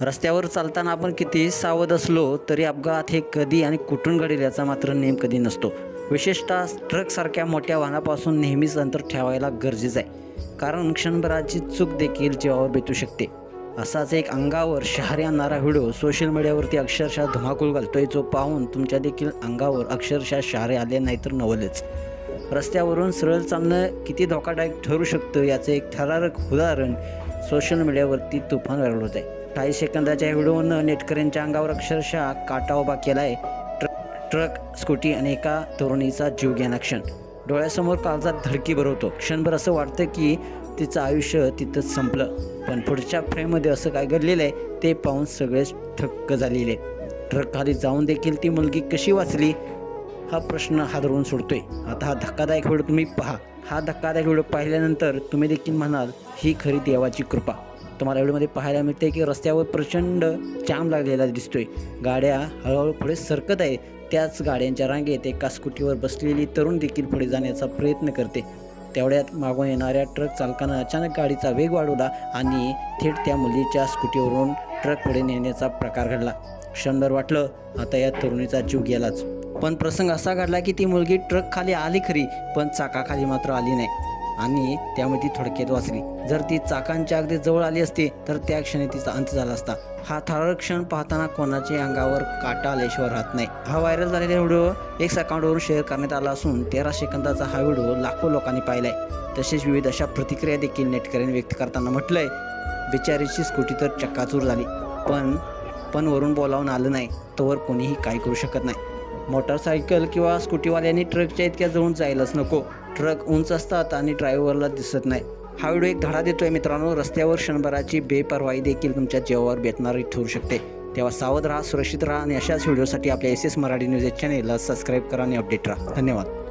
रस्त्यावर चालताना आपण किती सावध असलो तरी अपघात हे कधी आणि कुठून घडेल याचा मात्र नेम कधी नसतो. विशेषतः ट्रकसारख्या मोठ्या वाहनापासून नेहमीच अंतर ठेवायला गरजेचं आहे. कारण क्षणभराची चूक देखील जीवावर बेतू शकते. असाच एक अंगावर शहर आणणारा व्हिडिओ सोशल मीडियावरती अक्षरशः धुमाकूळ घालतोय जो पाहून तुमच्या देखील अंगावर अक्षरशः शहारे आले नाही तर नवलेच. रस्त्यावरून सरळ चालणं किती धोकादायक ठरू शकतं याचं एक थरारक उदाहरण सोशल मीडियावरती तुफान व्हायरल होत आहे काही सेकंदाच्या व्हिडिओनं नेटकऱ्यांच्या अंगावर अक्षरशः काटा उभा केला आहे ट्रक ट्रक स्कूटी आणि एका तरुणीचा जीव घेणा क्षण. डोळ्यासमोर काळजात धडकी भरवतो. क्षणभर असं वाटतं की तिचं आयुष्य तिथंच संपलं. पण पुढच्या फ्रेममध्ये असं काय घडलेलं आहे ते पाहून सगळेच थक्क झालेले. ट्रक खाली जाऊन देखील ती मुलगी कशी वाचली हा प्रश्न हादरवून सोडतोय. आता हा धक्कादायक व्हिडिओ तुम्ही पहा. हा धक्कादायक व्हिडिओ पाहिल्यानंतर तुम्ही देखील म्हणाल ही खरी देवाची कृपा. तुम्हाला व्हिडिओमध्ये पाहायला मिळते की रस्त्यावर प्रचंड जाम लागलेला दिसतोय. गाड्या हळूहळू पुढे सरकत आहे त्याच गाड्यांच्या रांगेत एका स्कूटीवर बसलेली तरुण देखील पुढे जाण्याचा प्रयत्न करते. तेवढ्यात मागून येणाऱ्या ट्रक चालकानं अचानक गाडीचा वेग वाढवला आणि थेट त्या मुलीच्या स्कूटीवरून ट्रक पुढे नेण्याचा प्रकार घडला. क्षणभर वाटलं आता या तरुणीचा जीव गेलाच. पण प्रसंग असा घडला की ती मुलगी ट्रक खाली आली खरी पण चाकाखाली मात्र आली नाही. आणि त्यामुळे ती थोडक्यात वाचली. जर ती चाकांच्या अगदी जवळ आली असती तर त्या क्षणी तिचा अंत झाला असता. हा थरारक क्षण पाहताना कोणाच्या अंगावर काटा आल्याशिवाय राहत नाही. हा व्हायरल झालेला व्हिडिओ एक्स अकाउंटवरून शेअर करण्यात आला असून तेरा सेकंदाचा हा व्हिडिओ लाखो लोकांनी पाहिलाय. तसेच विविध अशा प्रतिक्रिया देखील नेटकऱ्यांनी व्यक्त करताना म्हटलंय बिचारीची स्कूटी तर चक्काचूर झाली. पण पण वरून बोलावून आलं नाही. तोवर कोणीही काय करू शकत नाही. मोटरसायकल किंवा स्कूटीवाल्यांनी ट्रकच्या इतक्या जवळून जायलाच नको. ट्रक उंच असतात आणि ड्रायव्हरला दिसत नाही. हा व्हिडिओ एक धडा देतोय मित्रांनो. रस्त्यावर क्षणभराची बेपरवाई देखील तुमच्या जीवावर बेतणारी ठरू शकते. तेव्हा सावध राहा सुरक्षित राहा आणि अशाच व्हिडिओसाठी आपल्या एस एस मराठी न्यूज चॅनेलला सबस्क्राईब करा आणि अपडेट राहा. धन्यवाद.